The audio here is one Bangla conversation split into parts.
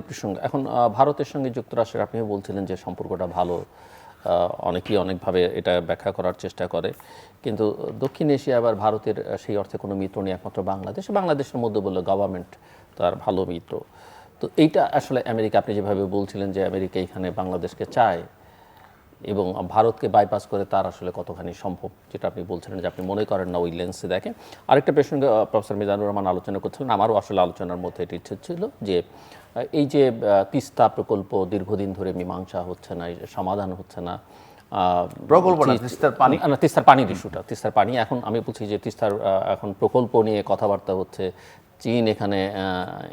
প্রসঙ্গ। এখন ভারতের সঙ্গে যুক্তরাষ্ট্রের, আপনি বলছিলেন যে সম্পর্কটা ভালো অনেকেই অনেকভাবে এটা ব্যাখ্যা করার চেষ্টা করে। কিন্তু দক্ষিণ এশিয়া আবার ভারতের সেই অর্থে কোনো মিত্র নেই, একমাত্র বাংলাদেশ। বাংলাদেশের মধ্যে বলল গভর্নমেন্ট তার ভালো মিত্র। তো এইটা আসলে আমেরিকা, আপনি যেভাবে বলছিলেন যে আমেরিকা এখানে বাংলাদেশকে চায় এবং ভারতকে বাইপাস করে তার আসলে কতখানি সম্ভব যেটা আপনি বলছিলেন যে আপনি মনে করেন না ওই লেন্সে দেখেন আরেকটা প্রসঙ্গে প্রফেসর মিজানুর রহমান আলোচনা করছিলেন আমারও আসলে আলোচনার মধ্যে এটি ইচ্ছে ছিল যে এই যে তিস্তা প্রকল্প দীর্ঘদিন ধরে মীমাংসা হচ্ছে না এই সমাধান হচ্ছে না প্রকল্প না, তিস্তার পানি? না তিস্তার পানির ইস্যুটা তিস্তার পানি এখন আমি বলছি যে তিস্তার এখন প্রকল্প নিয়ে কথাবার্তা হচ্ছে চীন এখানে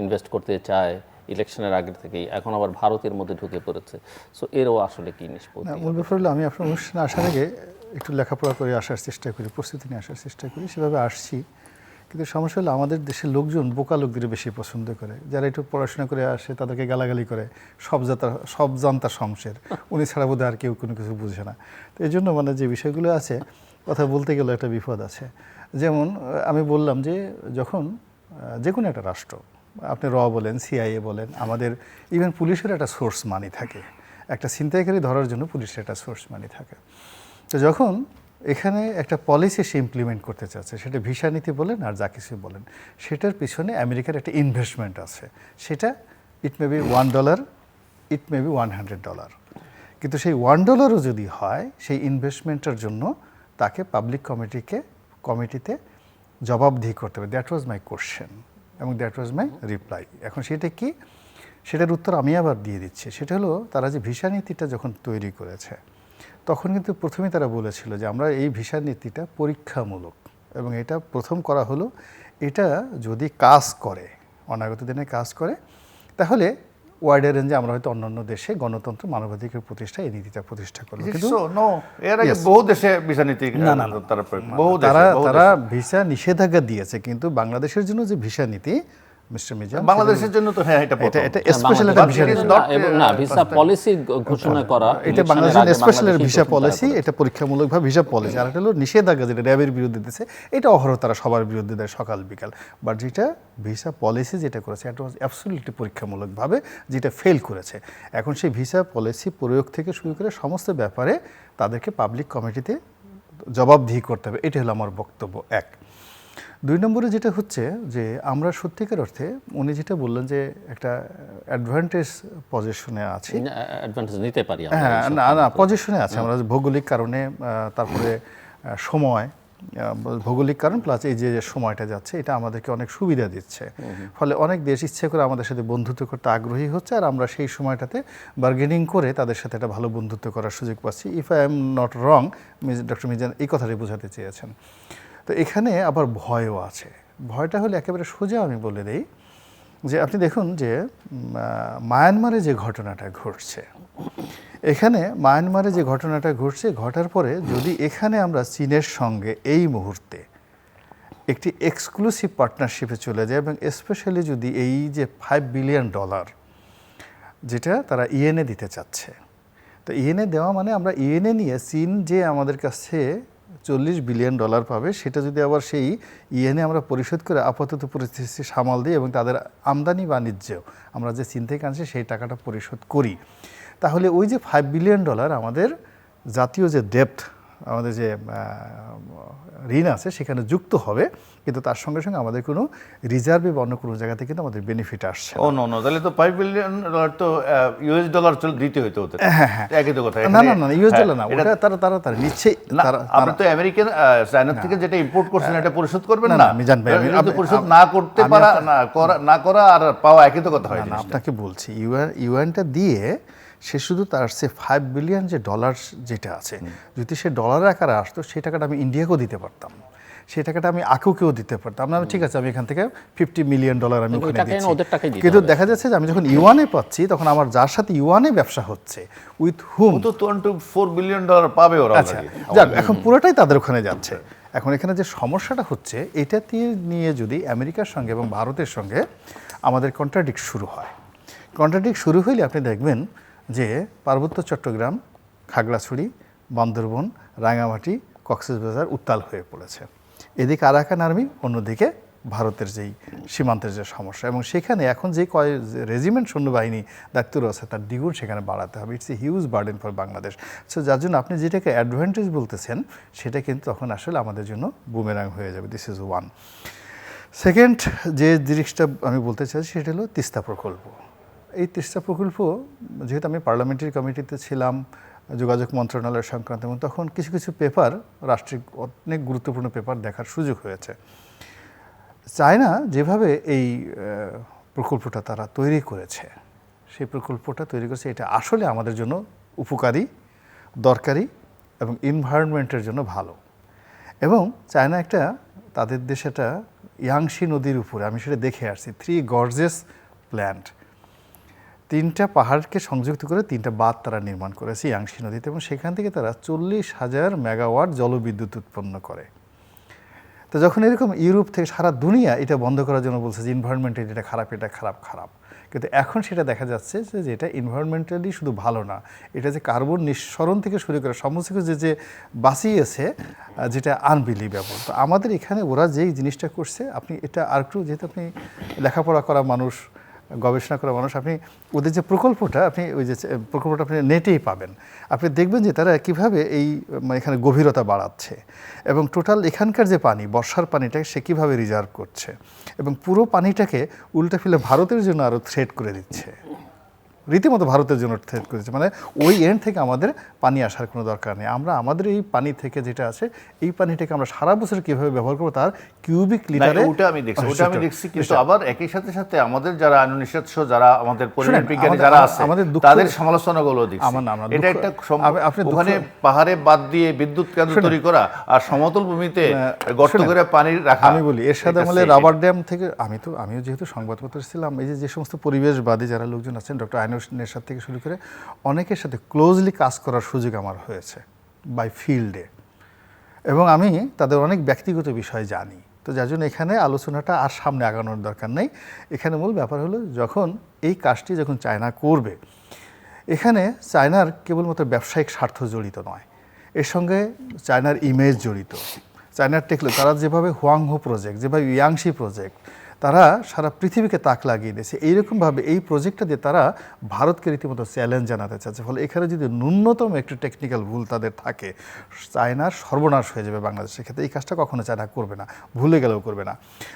ইনভেস্ট করতে চায় ইলেকশনের আগে থেকেই এখন আবার ভারতের মধ্যে ঢুকে পড়েছে। সো এরও আসলে কি নিষ্পত্তি মূল ব্যাপার হলো আমি আপনার অনুষ্ঠানে আসার আগে একটু লেখাপড়া করে আসার চেষ্টা করি প্রস্তুতি নিয়ে আসার চেষ্টা করি সেভাবে আসছি। কিন্তু সমস্যা হলো আমাদের দেশের লোকজন বোকা লোকদের বেশি পছন্দ করে। যারা একটু পড়াশোনা করে আসে তাদেরকে গালাগালি করে সব জাতা সব জানতা শমশের। উনি ছাড়া বোধহয় আর কেউ কোনো কিছু বুঝে না। তো এই জন্য মানে যে বিষয়গুলো আছে কথা বলতে গেলে একটা বিপদ আছে। যেমন আমি বললাম যে যখন যে কোনো একটা রাষ্ট্র আপনি র বলেন সিআইএ বলেন, আমাদের ইভেন পুলিশের একটা সোর্স মানি থাকে। একটা ছিনতাইকারী ধরার জন্য পুলিশের একটা সোর্স মানি থাকে। তো যখন এখানে একটা পলিসি সে ইমপ্লিমেন্ট করতে চাচ্ছে, সেটা ভিসা নীতি বলেন আর যা কিছু বলেন, সেটার পিছনে আমেরিকার একটা ইনভেস্টমেন্ট আছে। সেটা it may be one dollar it may be one hundred dollar কিন্তু সেই ওয়ান ডলারও যদি হয়, সেই ইনভেস্টমেন্টের জন্য তাকে পাবলিক কমিটিকে কমিটিতে জবাবদিহি করতে হবে। দ্যাট ওয়াজ মাই কোশ্চেন এবং দ্যাট ওয়াজ মাই রিপ্লাই এখন সেটা কি? সেটার উত্তর আমি আবার দিয়ে দিচ্ছি। সেটা হলো, তারা যে ভিসা নীতিটা যখন তৈরি করেছে, তখন কিন্তু প্রথমে তারা বলেছিল যে আমরা এই ভিসা নীতিটা পরীক্ষামূলক। এবং এটা প্রথম করা হলো, এটা যদি কাজ করে, অনাগত দিনে কাজ করে, তাহলে ওয়াইডার রেঞ্জে আমরা হয়তো অন্যান্য দেশে গণতন্ত্র মানবাধিকার প্রতিষ্ঠা এই নীতিটা প্রতিষ্ঠা করব কিন্তু এর আগে বহু দেশে ভিসা নীতি না, না। তারা তারা। ভিসা নিষেধাজ্ঞা দিয়েছে কিন্তু বাংলাদেশের জন্য যে ভিসা নীতি মিস্টার মিজান বাংলাদেশের জন্য তো হ্যাঁ এটা এটা এটা স্পেশাল একটা ভিসা না, ভিসা পলিসি ঘোষণা করা এটা বাংলাদেশের স্পেশাল ভিসা পলিসি এটা পরীক্ষামূলকভাবে ভিসা পলিসি আর একটা হলো নিষেধাজ্ঞা যেটা র্যাবের বিরুদ্ধে দিচ্ছে এটা অহরহ তারা সবার বিরুদ্ধে দেয় সকাল বিকাল। বাট যেটা ভিসা পলিসি যেটা করেছে এটা অ্যাবসলিউটলি পরীক্ষামূলকভাবে যেটা ফেল করেছে। এখন সেই ভিসা পলিসি প্রয়োগ থেকে শুরু করে সমস্ত ব্যাপারে তাদেরকে পাবলিক কমিটিতে জবাবদিহি করতে হবে। এটা হলো আমার বক্তব্য এক। দুই নম্বরে যেটা হচ্ছে যে আমরা সত্যিকার অর্থে উনি যেটা বললেন যে একটা অ্যাডভান্টেজ পজিশনে আছি। অ্যাডভান্টেজ নিতে পারি হ্যাঁ না না পজিশনে আছে। আমরা ভৌগোলিক কারণে তারপরে সময় ভৌগোলিক কারণ প্লাস এই যে সময়টা যাচ্ছে এটা আমাদেরকে অনেক সুবিধা দিচ্ছে। ফলে অনেক দেশ ইচ্ছে করে আমাদের সাথে বন্ধুত্ব করতে আগ্রহী হচ্ছে আর আমরা সেই সময়টাতে বার্গেনিং করে তাদের সাথে একটা ভালো বন্ধুত্ব করার সুযোগ পাচ্ছি। If I am not wrong doctor Mizan এই কথাটাই বোঝাতে চেয়েছেন। তো এখানে আবার ভয়ও আছে। ভয়টা হলে একেবারে সোজা আমি বলে দিই যে, আপনি দেখুন যে মায়ানমারে যে ঘটনাটা ঘটছে, এখানে মায়ানমারে যে ঘটনাটা ঘটছে, ঘটার পরে যদি এখানে আমরা চীনের সঙ্গে এই মুহূর্তে একটি এক্সক্লুসিভ পার্টনারশিপে চলে যায় এবং স্পেশালি যদি এই যে ফাইভ বিলিয়ন ডলার যেটা তারা ইএনএ দিতে চাচ্ছে, তো ইএনএ দেওয়া মানে আমরা ইএনএ নিয়ে চীন যে আমাদের কাছে চল্লিশ বিলিয়ন ডলার পাবে, সেটা যদি আবার সেই ইএনএ আমরা পরিশোধ করে আপাতত পরিস্থিতি সামাল দিই এবং তাদের আমদানি বাণিজ্য আমরা যে চীন থেকে আনছি সেই টাকাটা পরিশোধ করি। তাহলে ওই যে ফাইভ বিলিয়ন ডলার আমাদের জাতীয় যে ডেপ্থ আমাদের যে ঋণ আছে সেখানে যুক্ত হবে কিন্তু তার সঙ্গে সঙ্গে আমাদের কোনো রিজার্ভে বা অন্য কোনো জায়গা থেকে কিন্তু আমাদের বেনিফিট আসছে ও নো নো তাহলে তো ফাইভ বিলিয়ন ডলার তো ইউএস ডলার চলে দিতে হইতো ওদের। একই তো কথা না না না ইউএস হ্যাঁ, ডলার না ওটা তারা তারা তারা নিচ্ছে আপনি তো আমেরিকান চায়না থেকে যেটা ইম্পোর্ট করছেন এটা পরিশোধ করবেন না, আমি জানি ভাই, আমি- এটা তো আমি- পরিশোধ না করতে পারা না করা না করা আর পাওয়া একই তো কথা হয় না, না, আপনাকে বলছি ইউএন ইউএনটা দিয়ে সে শুধু তার সে ফাইভ বিলিয়ন যে ডলার যেটা আছে যদি সে ডলার আকারে আসতো সেই টাকাটা আমি ইন্ডিয়াকেও দিতে পারতাম। সেই টাকাটা আমি আকুকেও দিতে পারতাম। না ঠিক আছে আমি এখান থেকে ফিফটি মিলিয়ন ডলার আমি ওখানে দিচ্ছি। কিন্তু দেখা যাচ্ছে যে আমি যখন ইউয়ানে পাচ্ছি তখন আমার যার সাথে ইউয়ানে ব্যবসা হচ্ছে উইথ হুম তো টোয়েন্টি ফোর বিলিয়ন ডলার পাবে ওরা আচ্ছা এখন পুরোটাই তাদের ওখানে যাচ্ছে। এখন এখানে যে সমস্যাটা হচ্ছে এটা নিয়ে যদি আমেরিকার সঙ্গে এবং ভারতের সঙ্গে আমাদের কন্ট্রাডিক্ট শুরু হয়। কন্ট্রাডিক্ট শুরু হইলে আপনি দেখবেন যে পার্বত্য চট্টগ্রাম, খাগড়াছড়ি, বান্দরবন রাঙামাটি কক্সবাজার উত্তাল হয়ে পড়েছে। এদিকে আরাকান আর্মি, অন্যদিকে ভারতের যেই সীমান্তের যে সমস্যা এবং সেখানে এখন যে কয় রেজিমেন্ট সৈন্যবাহিনী দায়িত্ব রয়েছে তার দ্বিগুণ সেখানে বাড়াতে হবে। It's a huge burden for Bangladesh so যার জন্য আপনি যেটাকে অ্যাডভান্টেজ বলতেছেন, সেটা কিন্তু তখন আসলে আমাদের জন্য বুমেরাং হয়ে যাবে। দিস ইজ ওয়ান সেকেন্ড যে জিনিসটা আমি বলতে চাই সেটা হলো তিস্তা প্রকল্প। এই তিস্তা প্রকল্প, যেহেতু আমি পার্লামেন্টারি কমিটিতে ছিলাম, যোগাযোগ মন্ত্রণালয় সংক্রান্ত, এবং তখন কিছু কিছু পেপার রাষ্ট্রিক অনেক গুরুত্বপূর্ণ পেপার দেখার সুযোগ হয়েছে। চায়না যেভাবে এই প্রকল্পটা তারা তৈরি করেছে, সেই প্রকল্পটা তৈরি করেছে, এটা আসলে আমাদের জন্য উপকারী, দরকারি এবং এনভায়রনমেন্টের জন্য ভালো। এবং চায়না একটা, তাদের দেশে একটা ইয়াংশি নদীর উপরে, আমি সেটা দেখে আসছি থ্রি গর্জেস প্ল্যান্ট তিনটা পাহাড়কে সংযুক্ত করে তিনটা বাঁধ তারা নির্মাণ করেছে ইয়াংশি নদীতে এবং সেখান থেকে তারা চল্লিশ হাজার মেগাওয়াট জলবিদ্যুৎ উৎপন্ন করে। তো যখন এরকম ইউরোপ থেকে সারা দুনিয়া এটা বন্ধ করার জন্য বলছে যে ইনভায়রনমেন্টালি এটা খারাপ এটা খারাপ খারাপ। কিন্তু এখন সেটা দেখা যাচ্ছে যে এটা ইনভায়রনমেন্টালি শুধু ভালো না, এটা যে কার্বন নিঃসরণ থেকে শুরু করে সমস্ত কিছু যে যে বাঁচিয়েছে যেটা আনবিলিভেবল তো আমাদের এখানে ওরা যেই জিনিসটা করছে, আপনি এটা আর একটু যেহেতু আপনি লেখাপড়া করা মানুষ গবেষণা করা মানুষ, আপনি ওদের যে প্রকল্পটা, আপনি ওই যে, প্রকল্পটা আপনি নেটেই পাবেন। আপনি দেখবেন যে তারা কীভাবে এই মানে এখানে গভীরতা বাড়াচ্ছে এবং টোটাল এখানকার যে পানি, বর্ষার পানিটাকে সে কীভাবে রিজার্ভ করছে এবং পুরো পানিটাকে উল্টে ফেলে ভারতের জন্য আরও থ্রেট করে দিচ্ছে। রীতিমতো ভারতের জন্য থ্রেট করেছে মানে ওই এন্ড থেকে আমাদের পানি আসার কোনো দরকার নেই। আমরা আমাদের এই পানি থেকে যেটা আছে এই পানিটাকে আমরা সারা বছর কীভাবে ব্যবহার করব তার কিউবিক লিটারে ওটা আমি দেখছি ওটা আমি দেখছি কিন্তু আবার একই সাথে সাথে আমাদের যারা আইন নিঃস্বার্থ যারা আমাদের পরিবেশ বিজ্ঞানী যারা আছে আমাদের তাদের সমালোচনাগুলো দেখছি। আমার না, আমরা এটা একটা আপনি- ওখানে পাহাড়ে বাদ দিয়ে বিদ্যুৎ কেন্দ্র তৈরি করা আর সমতল ভূমিতে গর্ত করে পানি রাখা আমি বলি এর সাথে সেই- রাবার ড্যাম থেকে আমি তো আমিও যেহেতু সংবাদপত্র ছিলাম এই যে যে সমস্ত পরিবেশবাদী যারা লোকজন আছেন ডক্টর আইনুস নেশাদ থেকে শুরু করে অনেকের সাথে ক্লোজলি কাজ করার সুযোগ আমার হয়েছে বাই ফিল্ডে এবং আমি তাদের অনেক ব্যক্তিগত বিষয় জানি। তো যার জন্য এখানে আলোচনাটা আর সামনে আগানোর দরকার নেই। এখানে মূল ব্যাপার হলো যখন এই কাজটি যখন চায়না করবে, এখানে চায়নার কেবলমাত্র ব্যবসায়িক স্বার্থ জড়িত নয়। এর সঙ্গে চায়নার ইমেজ জড়িত। চায়নার টেকলো তারা যেভাবে হুয়াংহো প্রজেক্ট যেভাবে ইয়াংশি প্রজেক্ট তারা সারা পৃথিবীকে তাক লাগিয়ে দিয়েছে। এইরকমভাবে এই প্রজেক্টটা দিয়ে তারা ভারতকে রীতিমতো চ্যালেঞ্জ জানাতে চাচ্ছে। ফলে এখানে যদি ন্যূনতম একটু টেকনিক্যাল ভুল তাদের থাকে, চায়নার সর্বনাশ হয়ে যাবে বাংলাদেশের ক্ষেত্রে। এই কাজটা কখনো চায়না করবে না, ভুলে গেলেও করবে না।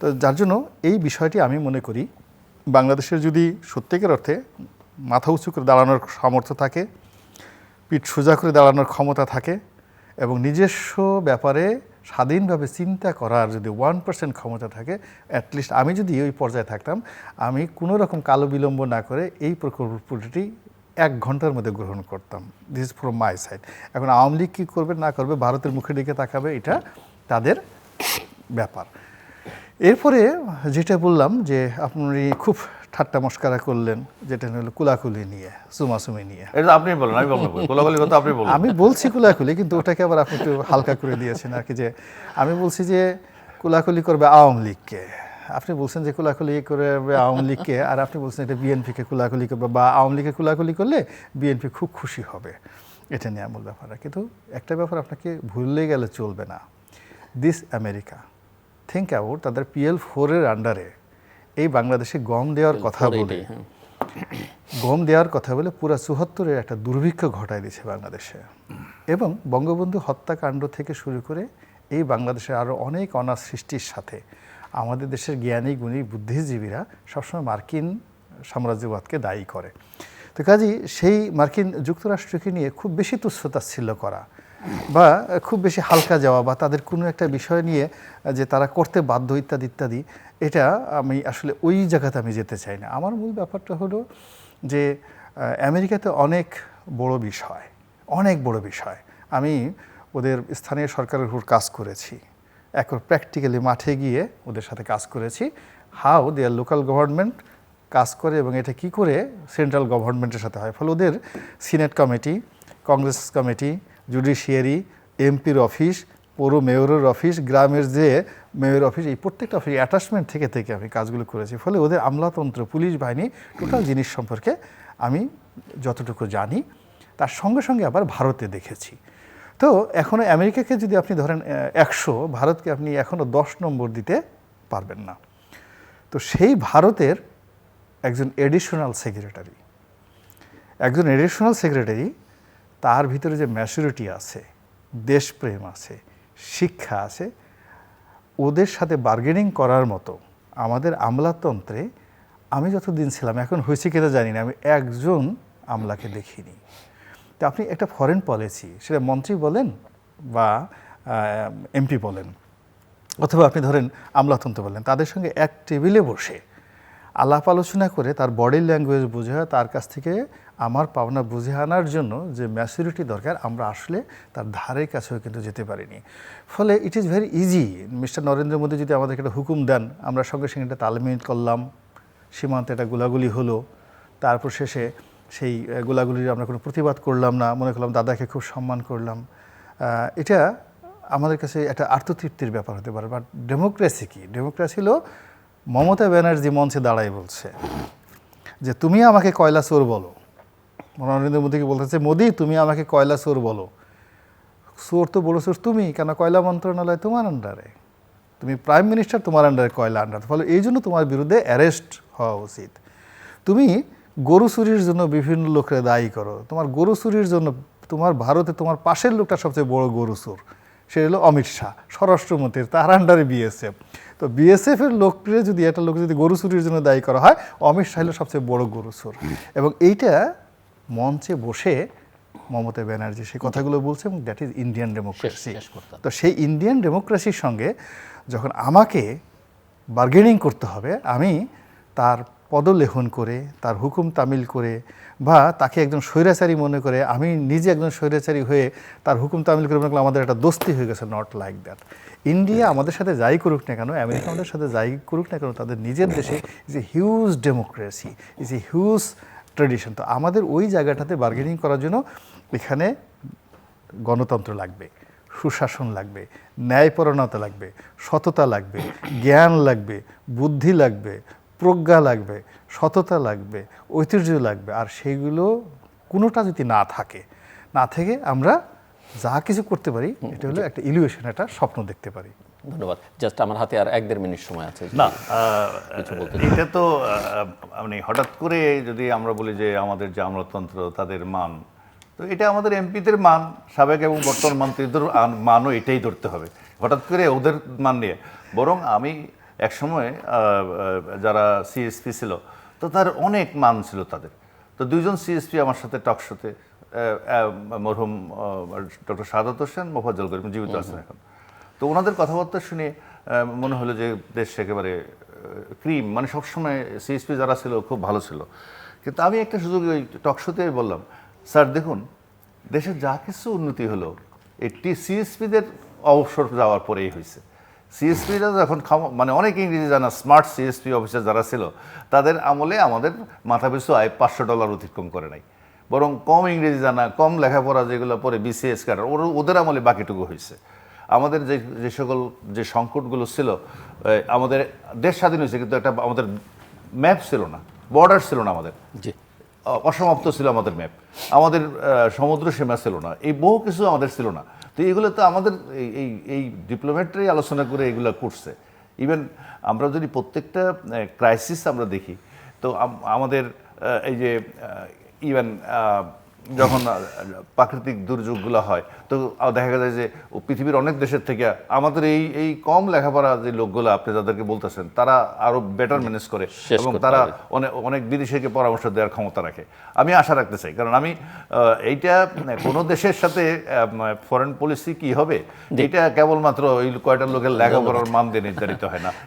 তো যার জন্য এই বিষয়টি আমি মনে করি, বাংলাদেশের যদি সত্যিকার অর্থে মাথা উঁচু করে দাঁড়ানোর সামর্থ্য থাকে, পিঠ সোজা করে দাঁড়ানোর ক্ষমতা থাকে এবং নিজস্ব ব্যাপারে স্বাধীনভাবে চিন্তা করার যদি ওয়ান পার্সেন্ট ক্ষমতা থাকে অ্যাটলিস্ট আমি যদি ওই পর্যায়ে থাকতাম, আমি কোনো রকম কালো বিলম্ব না করে এই প্রকল্পটি এক ঘণ্টার মধ্যে গ্রহণ করতাম। This is from my side এখন আওয়ামী লীগ কী করবে, না করবে, ভারতের মুখের দিকে তাকাবে, এটা তাদের ব্যাপার। এরপরে যেটা বললাম যে আপনি খুব ঠাট্টা মস্কারা করলেন যেটা হলো কুলাকুলি নিয়ে সুমাসুমি নিয়ে। এটা আপনি বলেন আমি বলব গোলাগুলি কথা আপনি বলুন। আমি বলছি কুলাকুলি কিন্তু ওটাকে আবার আপনি একটু হালকা করে দিয়েছেন আর কি যে আমি বলছি যে কুলাকুলি করবে আওয়ামী লীগকে। আপনি বলছেন যে কুলাকুলি করবে আওয়ামী লীগকে আর আপনি বলছেন এটা বিএনপিকে কুলাকুলি করবে বা আওয়ামী লীগকে কুলাকুলি করলে বিএনপি খুব খুশি হবে। এটা নিয়ে মূল ব্যাপার। কিন্তু একটা ব্যাপার আপনাকে ভুললে গেলে চলবে না। দিস আমেরিকা থিঙ্ক অ্যাবাউট তাদের পিএল ফোরের আন্ডারে এই বাংলাদেশে গম দেওয়ার কথা বলে হ্যাঁ। গম দেওয়ার কথা বলে পুরো চুহাত্তরের একটা দুর্ভিক্ষ ঘটায় দিয়েছে বাংলাদেশে এবং বঙ্গবন্ধু হত্যাকাণ্ড থেকে শুরু করে এই বাংলাদেশের আরও অনেক অনাথ সৃষ্টির সাথে আমাদের দেশের জ্ঞানী গুণী বুদ্ধিজীবীরা সবসময় মার্কিন সাম্রাজ্যবাদকে দায়ী করে তো কাজী সেই মার্কিন যুক্তরাষ্ট্রকে নিয়ে খুব বেশি তুচ্ছতাচ্ছিল্য করা বা খুব বেশি হালকা যাওয়া বা তাদের কোনো একটা বিষয় নিয়ে, যে তারা করতে বাধ্য ইত্যাদি ইত্যাদি, এটা আমি আসলে ওই জায়গাতে আমি যেতে চাই না। আমার মূল ব্যাপারটা হলো যে আমেরিকাতে অনেক বড় বিষয়, অনেক বড় বিষয়। আমি ওদের স্থানীয় সরকারের উপর কাজ করেছি। এখন প্র্যাকটিক্যালি মাঠে গিয়ে ওদের সাথে কাজ করেছি। হাউ দেয়ার লোকাল গভর্নমেন্ট কাজ করে এবং এটা কি করে সেন্ট্রাল গভর্নমেন্টের সাথে হয়। ফলে ওদের senate committee, congress committee judiciary, এমপির অফিস, পৌর মেয়রের অফিস, গ্রামের যে মেয়র অফিস, এই প্রত্যেকটা অফিস অ্যাটাচমেন্ট থেকে থেকে আমি কাজগুলো করেছি। ফলে ওদের আমলাতন্ত্র, পুলিশ বাহিনী টোটাল জিনিস সম্পর্কে আমি যতটুকু জানি, তার সঙ্গে সঙ্গে আবার ভারতে দেখেছি। তো এখনও আমেরিকাকে যদি আপনি ধরেন একশো, ভারতকে আপনি এখনও দশ নম্বর দিতে পারবেন না। তো সেই ভারতের একজন এডিশনাল সেক্রেটারি একজন এডিশনাল সেক্রেটারি তার ভিতরে যে ম্যাচুরিটি আছে, দেশপ্রেম আছে, শিক্ষা আছে, ওদের সাথে বার্গেনিং করার মতো আমাদের আমলাতন্ত্রে আমি যতদিন ছিলাম, এখন হয়েছে কিনা জানি না, আমি একজন আমলাকে দেখিনি। তো আপনি একটা ফরেন পলিসি সেটা মন্ত্রী বলেন বা এমপি বলেন, অথবা আপনি ধরেন আমলাতন্ত্র বলেন, তাদের সঙ্গে এক টেবিলে বসে আলাপ আলোচনা করে তার বডি ল্যাঙ্গুয়েজ বুঝে তার কাছ থেকে আমার পাওনা বুঝে আনার জন্য যে ম্যাচুরিটি দরকার, আমরা আসলে তার ধারে কাছেও কিন্তু যেতে পারিনি। ফলে it is very easy mister Narendra Modi যদি আমাদেরকে একটা হুকুম দেন, আমরা সঙ্গে সঙ্গে একটা তালমিল করলাম, সীমান্তে একটা গোলাগুলি হলো, তারপর শেষে সেই গোলাগুলির আমরা কোনো প্রতিবাদ করলাম না, মনে করলাম দাদাকে খুব সম্মান করলাম। এটা আমাদের কাছে একটা আত্মতৃপ্তির ব্যাপার হতে পারে বাট ডেমোক্রেসি কি? ডেমোক্রেসি হলো মমতা ব্যানার্জি মঞ্চে দাঁড়াই বলছে যে, তুমি আমাকে কয়লা চোর বলো। নরেন্দ্র মোদীকে বলতেছে মোদি, তুমি আমাকে কয়লা চোর বলো। চোর তো বড় চোর তুমি? কেন কয়লা মন্ত্রণালয় তোমার আন্ডারে তুমি প্রাইম মিনিস্টার তোমার আন্ডারে কয়লা আন্ডার ফলে এই জন্য তোমার বিরুদ্ধে অ্যারেস্ট হওয়া উচিত। তুমি গরু চুরির জন্য বিভিন্ন লোককে দায়ী করো। তোমার গরু চুরির জন্য তোমার ভারতে তোমার পাশের লোকটা সবচেয়ে বড় গরু চোর, সে হলো অমিত শাহ। স্বরাষ্ট্রমন্ত্রীর তার আন্ডারে বিএসএফ তো বিএসএফ এর লোককে যদি একটা লোক যদি গরু চুরির জন্য দায়ী করা হয় অমিত শাহ হলো সবচেয়ে বড় গরু চোর। এবং এইটা মঞ্চে বসে মমতা ব্যানার্জি সেই কথাগুলো বলছে এবং দ্যাট ইজ ইন্ডিয়ান ডেমোক্রেসি তো সেই ইন্ডিয়ান ডেমোক্রেসির সঙ্গে যখন আমাকে বার্গেনিং করতে হবে আমি তার পদলেখন করে তার হুকুম তামিল করে বা তাকে একজন স্বৈরাচারী মনে করে আমি নিজে একজন স্বৈরাচারী হয়ে তার হুকুম তামিল করে মনে করলাম আমাদের একটা দোস্তি হয়ে গেছে নট লাইক দ্যাট ইন্ডিয়া আমাদের সাথে যাই করুক না কেন আমেরিকা আমাদের সাথে যাই করুক না কেন তাদের নিজের দেশে is a huge democracy is a huge tradition তো আমাদের ওই জায়গাটাতে বার্গেনিং করার জন্য এখানে গণতন্ত্র লাগবে সুশাসন লাগবে ন্যায়পরণতা লাগবে সততা লাগবে জ্ঞান লাগবে বুদ্ধি লাগবে প্রজ্ঞা লাগবে সততা লাগবে ঐতিহ্য লাগবে। আর সেইগুলো কোনোটা যদি না থাকে না থেকে আমরা যা কিছু করতে পারি এটা হলো একটা ইলিউশন একটা স্বপ্ন দেখতে পারি। ধন্যবাদ। জাস্ট আমার হাতে আর এক দেড় মিনিট সময় আছে। না এটা তো মানে হঠাৎ করে যদি আমরা বলি যে আমাদের যে আমলাতন্ত্র তাদের মান তো এটা আমাদের এমপিদের মান সাবেক এবং বর্তমান মন্ত্রীদের মানও এটাই ধরতে হবে। হঠাৎ করে ওদের মান নিয়ে। বরং আমি একসময় আহ, আহ, যারা সিএসপি ছিল তো তার অনেক মান ছিল তাদের। তো দুইজন সিএসপি আমার সাথে টক শোতে মরহুম ডক্টর সাদাত হোসেন মোফাজ্জল করিম জীবিত আছেন এখন। তো ওনাদের কথাবার্তা শুনে মনে হলো যে দেশ একেবারে ক্রিম মানে সবসময় সিএসপি যারা ছিল খুব ভালো ছিল। কিন্তু আমি একটা সুযোগ ওই টকশোতে বললাম স্যার দেখুন দেশের যা কিছু উন্নতি হলো এটি সিএসপিদের অবসর যাওয়ার পরেই হয়েছে। সিএসপিরা যখন মানে অনেক ইংরেজি জানা স্মার্ট সিএসপি অফিসার যারা ছিল তাদের আমলে আমাদের মাথা পিছু আয় পাঁচশো ডলার অতিক্রম করে নাই। বরং কম ইংরেজি জানা কম লেখাপড়া যেগুলো পরে বিসিএস কাটার ওর ওদের আমলে বাকিটুকু হয়েছে আমাদের যে যে সকল যে সংকটগুলো ছিল আমাদের দেশ স্বাধীন হয়েছে কিন্তু একটা আমাদের ম্যাপ ছিল না বর্ডার ছিল না আমাদের। জি। অ- অসমাপ্ত ছিল আমাদের ম্যাপ। আমাদের সমুদ্র সীমা ছিল না এই বহু কিছু আমাদের ছিল না। তো এগুলো তো আমাদের এই- এই এই ডিপ্লোম্যাটরাই আলোচনা করে এগুলো করছে। ইভেন আমরা যদি প্রত্যেকটা ক্রাইসিস আমরা দেখি, তো আমাদের এই যে ইভেন যখন প্রাকৃতিক দুর্যোগগুলো হয় তো দেখা যায় যে পৃথিবীর অনেক দেশের থেকে আমাদের এই এই কম লেখাপড়া যে লোকগুলো আপনি যাদেরকে বলতেছেন তারা আরও বেটার ম্যানেজ করে এবং তারা অনেক অনেক বিদেশিকে পরামর্শ দেওয়ার ক্ষমতা রাখে। আমি আশা রাখতে চাই কারণ আমি এইটা মানে, কোনো দেশের সাথে ফরেন পলিসি কি হবে এটা কেবলমাত্র ওই কয়টা লোকের লেখাপড়ার মান দিয়ে নির্ধারিত হয় না।